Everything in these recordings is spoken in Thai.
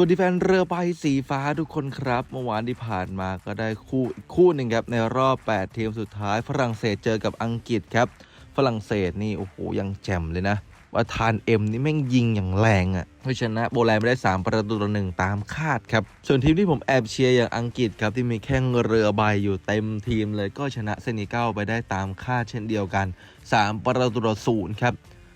วัสดีแฟนเรือใบสีฟ้าทุกคนครับ เมื่อวานที่ผ่านมาก็ได้คู่อีกคู่หนึ่งครับ ในรอบ 8 ทีมสุดท้าย ฝรั่งเศสเจอกับอังกฤษครับ ฝรั่งเศสนี่ โอ้โห ยังแจ่มเลยนะว่าทานเอ็มนี่แม่งยิงอย่างแรงอะ่ะเพราะชนะโบแลนด์ไปได้ 3 ประตูต่อหนึ่งตามคาดครับ ส่วนทีมที่ผมแอบเชียร์อย่างอังกฤษครับ ที่มีแข้งเรือใบอยู่เต็มทีมเลยก็ชนะเซนิเกลไปได้ตามคาดเช่นเดียวกัน 3 ประตูต่อศูนย์ครับ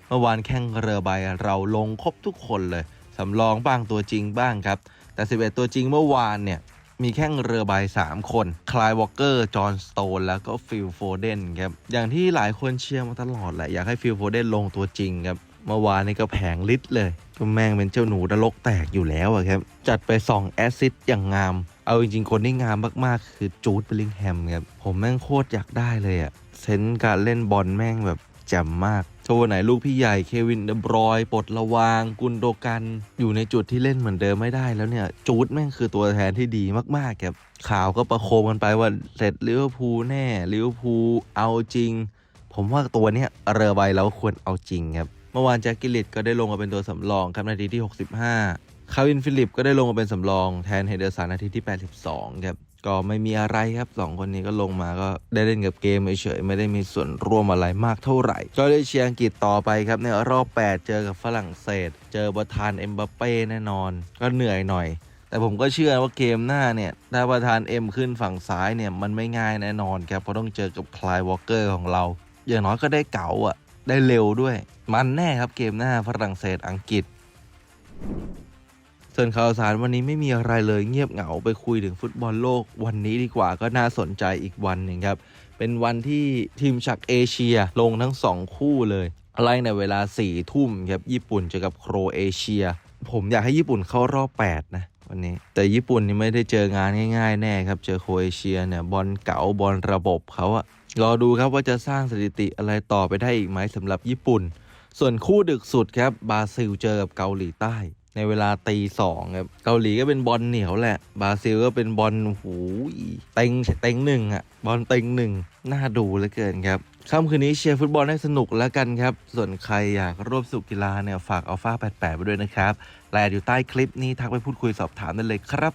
เมื่อวานแข่งเรือใบเราลงครบทุกคนเลย สำรองบ้างตัวจริงบ้างครับ แต่ 11 ตัวจริงเมื่อวานเนี่ยมีแข่งเรือใบ 3 คน คลายวอลเกอร์ จอห์นสโตน แล้วก็ฟิลโฟเดนครับ อย่างที่หลายคนเชียร์มาตลอดแหละ อยากให้ฟิลโฟเดนลงตัวจริงครับ เมื่อวานนี่ก็แผงลิดเลยก็แม่งเป็นเจ้าหนูนรกแตกอยู่แล้วครับ จัดไป 2 แอซิสต์อย่างงาม เอาจริงๆ คนที่งามมากๆ คือจูดเบลลิงแฮมครับ ผมแม่งโคตรอยากได้เลยอะเซนการเล่นบอลแม่งแบบแจ่มมาก โชว์ไหนลูกพี่ใหญ่เควินเดบรอยปลดระวาง กุนโดกันอยู่ในจุดที่เล่นเหมือนเดิมไม่ได้แล้วเนี่ย จูดแม่งคือตัวแทนที่ดีมากๆครับข่าวก็ประโคมกันไปว่าเสร็จลิเวอร์พูลแน่ลิเวอร์พูลเอาจริง ผมว่าตัวเนี้ยเรือใบเราควรเอาจริงครับ เมื่อวานแจ็คกิลลิตก็ได้ลงมาเป็นตัวสำรองครับนาทีที่ 65คาวินฟิลิปก็ได้ลงมาเป็นสำรองแทนเฮเดอร์สันนาทีที่ 82 ครับ ก็ไม่มีอะไรครับสองคนนี้ก็ลงมาก็ได้เล่นกับเกมเฉยๆไม่ได้มีส่วนร่วมอะไรมากเท่าไหร่ ก็ได้เชียร์อังกฤษต่อไปครับในรอบ 8 เจอกับฝรั่งเศส เจอประธานเอ็มบัปเป้แน่นอน ก็เหนื่อยหน่อย แต่ผมก็เชื่อว่าเกมหน้าเนี่ยถ้าประธานเอ็มขึ้นฝั่งซ้ายเนี่ยมันไม่ง่ายแน่นอนครับเพราะต้องเจอกับคลายวอลเกอร์ของเรา อย่างน้อยก็ได้เก๋าอะได้เร็วด้วย มันแน่ครับเกมหน้าฝรั่งเศสอังกฤษ ส่วนข่าวสารวันนี้ไม่มีอะไรเลยเงียบเหงาไปคุยถึงฟุตบอลโลกวันนี้ดีกว่าก็น่าสนใจอีกวันหนึ่งครับ เป็นวันที่ทีมจากเอเชียลงทั้ง 2 คู่เลยไล่ในเวลา4ี่ทุ่มครับญี่ปุ่นเจอกับโครเอเชีย ผมอยากให้ญี่ปุ่นเข้ารอบ 8 นะวันนี้แต่ญี่ปุ่นนี่ไม่ได้เจองานง่ายๆ แน่ครับ เจอโครเอเชียเนี่ยบอลเก๋าบอลระบบเขาอะรอดูครับว่าจะสร้างสถิติอะไรต่อไปได้อีกไหมสำหรับญี่ปุ่น ส่วนคู่ดึกสุดครับบราซิลเจอกับเกาหลีใต้ ในเวลาตีสองครับเกาหลีก็เป็นบอลเหนียวแหละ บราซิลก็เป็นบอลหูเต็งเต็งหนึ่งอะบอลเต็งหนึ่งน่าดูเหลือเกินครับค่ำคืนนี้เชียร์ฟุตบอลให้สนุกแล้วกันครับ ส่วนใครอยากร่วมสุกกีฬาเนี่ยฝากอัลฟา88ไปด้วยนะครับรายละเอียดอยู่ใต้คลิปนี้ทักไปพูดคุยสอบถามได้เลยครับ